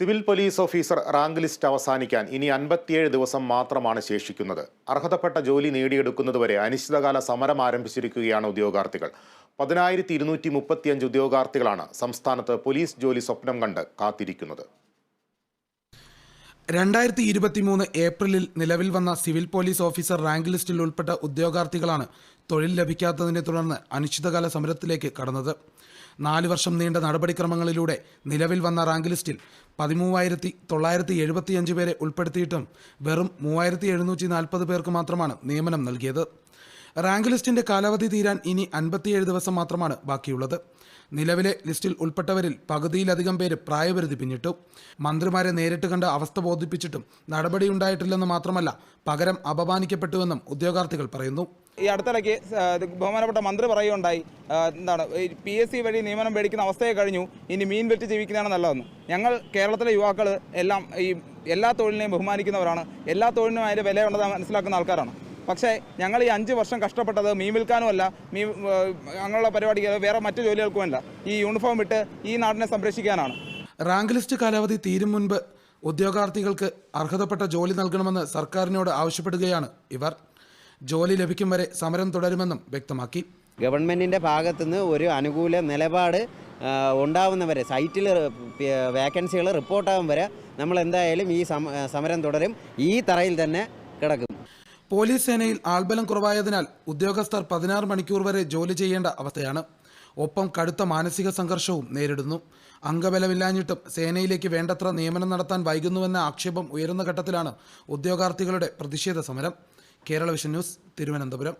Civil police officer rank list അവസാനിക്കാൻ ഇനി അൻപത്തിയേഴ് ദിവസം മാത്രമാണ് ശേഷിക്കുന്നത്. അർഹതപ്പെട്ട ജോലി നേടിയെടുക്കുന്നതുവരെ അനിശ്ചിതകാല സമരം ആരംഭിച്ചിരിക്കുകയാണ് ഉദ്യോഗാർത്ഥികൾ. പതിനായിരത്തി ഇരുന്നൂറ്റി മുപ്പത്തിയഞ്ച് ഉദ്യോഗാർത്ഥികളാണ് സംസ്ഥാനത്ത് പോലീസ് ജോലി സ്വപ്നം കണ്ട് കാത്തിരിക്കുന്നത്. രണ്ടായിരത്തി ഇരുപത്തിമൂന്ന് ഏപ്രിലിൽ നിലവിൽ വന്ന സിവിൽ പോലീസ് ഓഫീസർ റാങ്ക് ലിസ്റ്റിൽ ഉൾപ്പെട്ട ഉദ്യോഗാർത്ഥികളാണ് തൊഴിൽ ലഭിക്കാത്തതിനെ തുടർന്ന് അനിശ്ചിതകാല സമരത്തിലേക്ക് കടന്നത്. നാല് വർഷം നീണ്ട നടപടിക്രമങ്ങളിലൂടെ നിലവിൽ വന്ന റാങ്ക് ലിസ്റ്റിൽ പതിമൂവായിരത്തി തൊള്ളായിരത്തി എഴുപത്തിയഞ്ച് പേരെ ഉൾപ്പെടുത്തിയിട്ടും വെറും മൂവായിരത്തി എഴുന്നൂറ്റി നാൽപ്പത് പേർക്ക് മാത്രമാണ് നിയമനം നൽകിയത്. റാങ്ക് ലിസ്റ്റിന്റെ കാലാവധി തീരാൻ ഇനി അൻപത്തിയേഴ് ദിവസം മാത്രമാണ് ബാക്കിയുള്ളത്. നിലവിലെ ലിസ്റ്റിൽ ഉൾപ്പെട്ടവരിൽ പകുതിയിലധികം പേര് പ്രായപരിധി പിന്നിട്ടു. മന്ത്രിമാരെ നേരിട്ട് കണ്ട് അവസ്ഥ ബോധിപ്പിച്ചിട്ടും നടപടിയുണ്ടായിട്ടില്ലെന്ന് മാത്രമല്ല പകരം അപമാനിക്കപ്പെട്ടുവെന്നും ഉദ്യോഗാർത്ഥികൾ പറയുന്നു. ഈ അടുത്തിടയ്ക്ക് ബഹുമാനപ്പെട്ട മന്ത്രി പറയുകയുണ്ടായി എന്താണ് പി എസ് സി വഴി നിയമനം മേടിക്കുന്ന അവസ്ഥയെ കഴിഞ്ഞു ഇനി മീൻ വെച്ച് ജീവിക്കുന്നതാണ് നല്ലതെന്ന്. ഞങ്ങൾ കേരളത്തിലെ യുവാക്കൾ എല്ലാം ഈ എല്ലാ തൊഴിലിനെയും ബഹുമാനിക്കുന്നവരാണ്. എല്ലാ തൊഴിലിനും അതിന്റെ വിലയുണ്ടെന്ന് മനസ്സിലാക്കുന്ന ആൾക്കാരാണ്. പക്ഷേ ഞങ്ങൾ ഈ അഞ്ച് വർഷം കഷ്ടപ്പെട്ടത് മീൻ വിൽക്കാനുമല്ല മീൻ മീ അങ്ങനെയുള്ള പരിപാടിക്ക് വേറെ മറ്റു ജോലികൾക്കുമല്ല ഈ യൂണിഫോം ഇട്ട് ഈ നാടിനെ സംരക്ഷിക്കാനാണ്. റാങ്ക് ലിസ്റ്റ് കാലാവധി തീരും മുൻപ് ഉദ്യോഗാർത്ഥികൾക്ക് അർഹതപ്പെട്ട ജോലി നൽകണമെന്ന് സർക്കാരിനോട് ആവശ്യപ്പെടുകയാണ് ഇവർ. ജോലി ലഭിക്കും വരെ സമരം തുടരുമെന്നും വ്യക്തമാക്കി. ഗവൺമെന്റിന്റെ ഭാഗത്തുനിന്ന് ഒരു അനുകൂല നിലപാട് ഉണ്ടാവുന്നവരെ സൈറ്റിൽ വേക്കൻസികൾ റിപ്പോർട്ടാകും വരെ നമ്മൾ എന്തായാലും ഈ സമരം തുടരും. ഈ തറയിൽ തന്നെ കിടക്കും. പോലീസ് സേനയിൽ ആൾബലം കുറവായതിനാൽ ഉദ്യോഗസ്ഥർ പതിനാറ് മണിക്കൂർ വരെ ജോലി ചെയ്യേണ്ട അവസ്ഥയാണ്. ഒപ്പം കടുത്ത മാനസിക സംഘർഷവും നേരിടുന്നു. അംഗബലമില്ലാഞ്ഞിട്ടും സേനയിലേക്ക് വേണ്ടത്ര നിയമനം നടത്താൻ വൈകുന്നുവെന്ന ആക്ഷേപം ഉയരുന്ന ഘട്ടത്തിലാണ് ഉദ്യോഗാർത്ഥികളുടെ പ്രതിഷേധ സമരം. Kerala vision news Thiruvananthapuram.